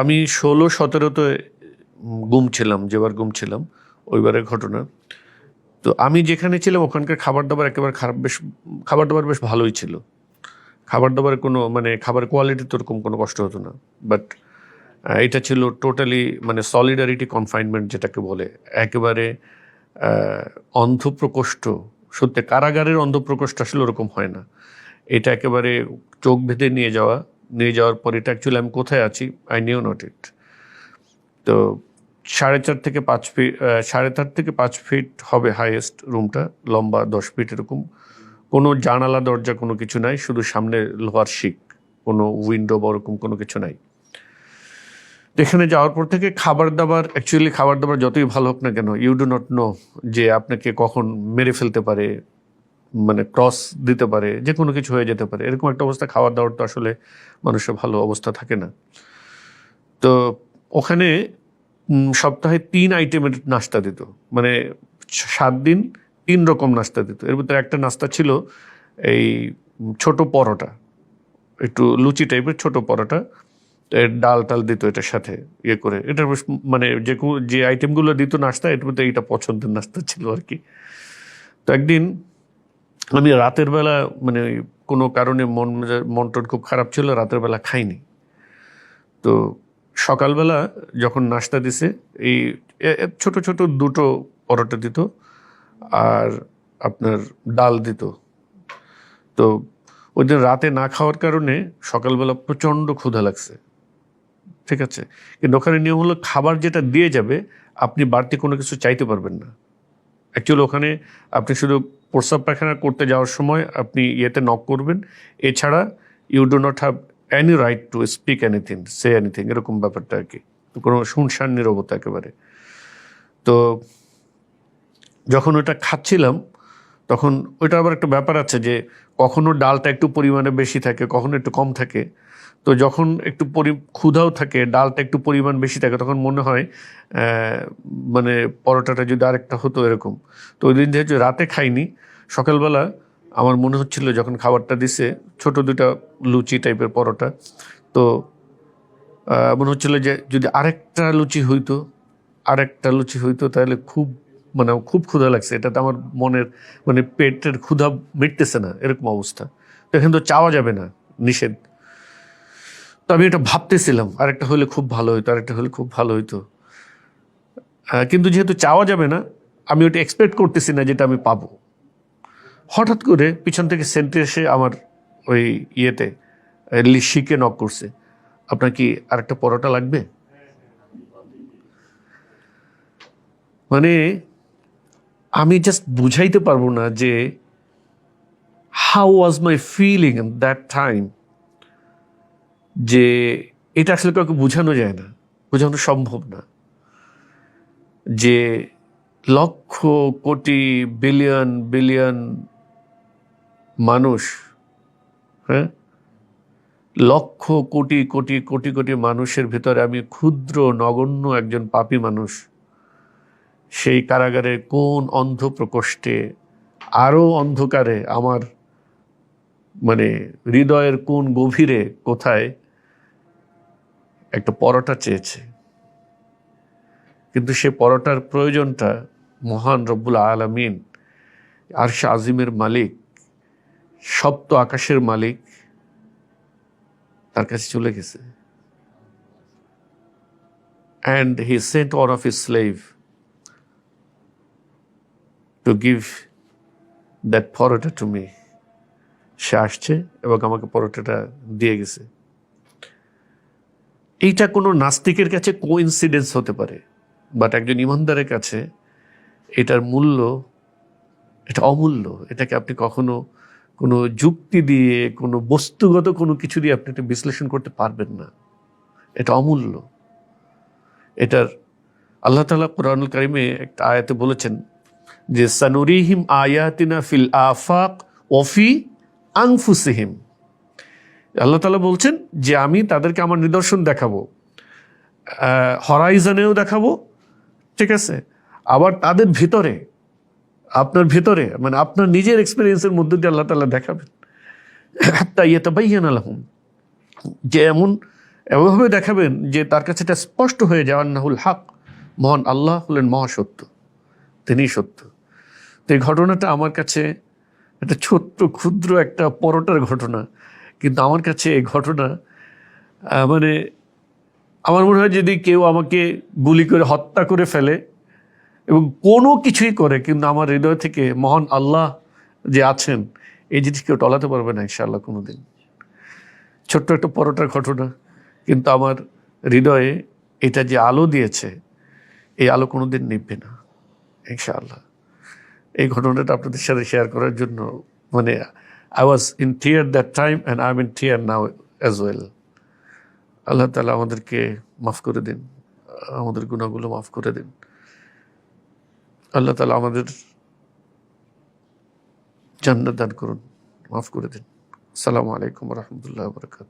আমি ষোলো, সতেরোতে গুম ছিলাম, যেবার গুম ছিলাম, ওইবারের ঘটনা। তো আমি যেখানে ছিলাম, ওখানকার খাবার দাবার একেবারে খারাপ, বেশ খাবার দাবার বেশ ভালোই ছিল। খাবার দাবার কোনো মানে খাবার কোয়ালিটি তো ওরকম কোনো কষ্ট হতো না। বাট এটা ছিল টোটালি মানে সলিডারিটি কনফাইনমেন্ট যেটাকে বলে। একেবারে অন্ধপ্রকোষ্ঠ। সত্যি, কারাগারের অন্ধপ্রকোষ্ঠ আসলে ওরকম হয় না। এটা একেবারে চোখ ভেদে নিয়ে যাওয়া। নিয়ে যাওয়ার পর এটা অ্যাকচুয়ালি আমি কোথায় আছি? আই নিউ নট ইট তো সাড়ে চার থেকে পাঁচ ফিট সাড়ে চার থেকে পাঁচ ফিট হবে হাইয়েস্ট রুমটা লম্বা দশ ফিট এরকম। কোনো জানালা, দরজা কোনো কিছু নাই, শুধু সামনে লোহার শিক। কোনো উইন্ডো বা ওরকম কোনো কিছু নাই। এখানে যাওয়ার পর থেকে খাবার দাবার অ্যাকচুয়ালি খাবার দাবার যতই ভালো হোক না কেন ইউ ডু নট নো যে আপনাকে কখন মেরে ফেলতে পারে মানে ক্রস দিতে পারে যে কোনো কিছু হয়ে যেতে পারে। এরকম একটা অবস্থা, খাওয়ার দাবার তো আসলে মানুষের ভালো অবস্থা থাকে না। তো ওখানে সপ্তাহে তিন আইটেমের নাস্তা দিত। মানে সাত দিন তিন রকম নাস্তা দিত। এর ভিতরে একটা নাস্তা ছিল এই ছোট পরোটা। একটু লুচি টাইপের ছোট পরোটা। ডাল টাল দিত এটার সাথে ইয়ে করে। এটা মানে যে যে আইটেমগুলো দিত নাস্তা এটার মধ্যে এইটা পছন্দের নাস্তা ছিল আর কি। তো একদিন আমি রাতের বেলা মানে কোনো কারণে মন মন টন খুব খারাপ ছিল, রাতের বেলা খাইনি। তো সকালবেলা যখন নাস্তা দিছে, এই ছোট ছোট দুটো পরোটা দিত আর আপনার ডাল দিত। তো ওই দিন রাতে না খাওয়ার কারণে সকালবেলা প্রচণ্ড ক্ষুধা লাগছে। ঠিক আছে? কিন্তু ওখানে নিয়ম হলো খাবার যেটা দিয়ে যাবে, আপনি বাড়তি কোনো কিছু চাইতে পারবেন না। অ্যাকচুয়ালি ওখানে আপনি শুধু প্রস্রাব পায়খানা করতে যাওয়ার সময় আপনি ইয়েতে নক করবেন। এছাড়া you do not have any right to speak anything say anything এরকম ব্যাপারটা আর কি। কোনো শুনশান নিরবতা একেবারে। তো যখন ওটা খাচ্ছিলাম তখন ওইটা আবার একটা ব্যাপার আছে যে কখনো ডালটা একটু পরিমাণে বেশি থাকে, কখনো একটু কম থাকে। তো যখন একটু পরি, ক্ষুধাও থাকে, ডালটা একটু পরিমাণ বেশি থাকে, তখন মনে হয় মানে পরোটাটা যদি আরেকটা হতো এরকম। তো ওই দিন যেহেতু রাতে খাইনি, সকালবেলা আমার মনে হচ্ছিল যখন খাবারটা দিছে, ছোট দুটা লুচি টাইপের পরোটা, তো মনে হচ্ছিল যে যদি আরেকটা লুচি হইতো, আরেকটা লুচি হইতো, তাহলে খুব মানে খুব ক্ষুধা লাগছে। এটাতে আমার মনের মানে পেটের ক্ষুধা মিটতেছে না, এরকম অবস্থা। তো এখানে তো চাওয়া যাবে না, নিষেধ। তো আমি এটা ভাবতেছিলাম, আরেকটা হলে খুব ভালো হইতো, আরেকটা হলে খুব ভালো হইতো। কিন্তু যেহেতু চাওয়া যাবে না, আমি ওটা এক্সপেক্ট করতেছি না যেটা আমি পাবো। হঠাৎ করে পিছন থেকে সেন্টে এসে আমার ওই ইয়েতে শিকে নক করছে। আপনার কি আরেকটা পরোটা লাগবে? মানে আমি জাস্ট বুঝাইতে পারব না যে how was my feeling that time যে, এটা আসলে কাউকে বোঝানো যায় না, বোঝানো সম্ভব না। যে, লক্ষ কোটি বিলিয়ন বিলিয়ন মানুষ হ্যাঁ? লক্ষ কোটি কোটি কোটি কোটি মানুষের ভিতরে আমি ক্ষুদ্র, নগণ্য একজন পাপী মানুষ। সেই কারাগারে কোন অন্ধ প্রকোষ্ঠে আরও অন্ধকারে আমার মানে হৃদয়ের কোন গভীরে, কোথায় একটা পরোটা চেয়েছে। কিন্তু সে পরোটার প্রয়োজনটা মহান রব্বুল আলমিন, আরশ আজিমের মালিক, সপ্ত আকাশের মালিক, তার কাছে চলে গেছে। And he sent one of his slave to give that paratha to me সে আসছে এবং আমাকে পরোটাটা দিয়ে গেছে। এইটা কোনো নাস্তিকের কাছে কোইন্সিডেন্স হতে পারে বাট একজন ইমানদারের কাছে এটার মূল্য, এটা অমূল্য। এটাকে আপনি কখনো কোনো যুক্তি দিয়ে, কোনো বস্তুগত কোনো কিছু দিয়ে আপনি এটা বিশ্লেষণ করতে পারবেন না। এটা অমূল্য। এটার আল্লাহ তালা কোরআনুল কারিমে একটা আয়াতে বলেছেন যে সানুরিহিম আয়াতিনা ফিল আফাক ওফি আংফুসিহিম আল্লাহ তালা বলছেন যে আমি তাদেরকে আমার নিদর্শন দেখাবো হরাইজনেও দেখাবো, ঠিক আছে? আবার তাদের ভিতরে, আপনার ভিতরে মানে আপনার নিজের এক্সপিরিয়েন্সের মধ্যে দিয়ে আল্লাহ তালা দেখাবেন। হাত্তা ইয়েতা বাইয়ান আলহম যে এমন এমনভাবে দেখাবেন যে তার কাছে এটা স্পষ্ট হয়ে যাওয়ার নাহুল হক, মহান আল্লাহ হলেন মহাসত্য, তিনিই সত্য। তো এই ঘটনাটা আমার কাছে একটা ছোট্ট, ক্ষুদ্র একটা পরোটার ঘটনা। কিন্তু আমার কাছে এই ঘটনা মানে আমার মনে হয় যদি কেউ আমাকে গুলি করে, হত্যা করে ফেলে এবং কোনো কিছুই করে, কিন্তু আমার হৃদয় থেকে মহান আল্লাহ যে আছেন, এই জিনিস কেউ টলাতে পারবে না ইনশাআল্লাহ কোনো দিন ছোট্ট একটা পরোটার ঘটনা, কিন্তু আমার হৃদয়ে এটা যে আলো দিয়েছে, এই আলো কোনো দিন নিভবে না, ইনশাআল্লাহ। এই ঘটনাটা আপনাদের সাথে শেয়ার করার জন্য মানে I was in tear that time and I am in tear now as well Allah Tala আমাদেরকে মাফ করে দিন, আমাদের গুণাগুলো মাফ করে দিন। আল্লাহ তালা আমাদের জান্নাত দান করুন, মাফ করে দিন। আসসালামু আলাইকুম রহমতুল্লাহ বরকাত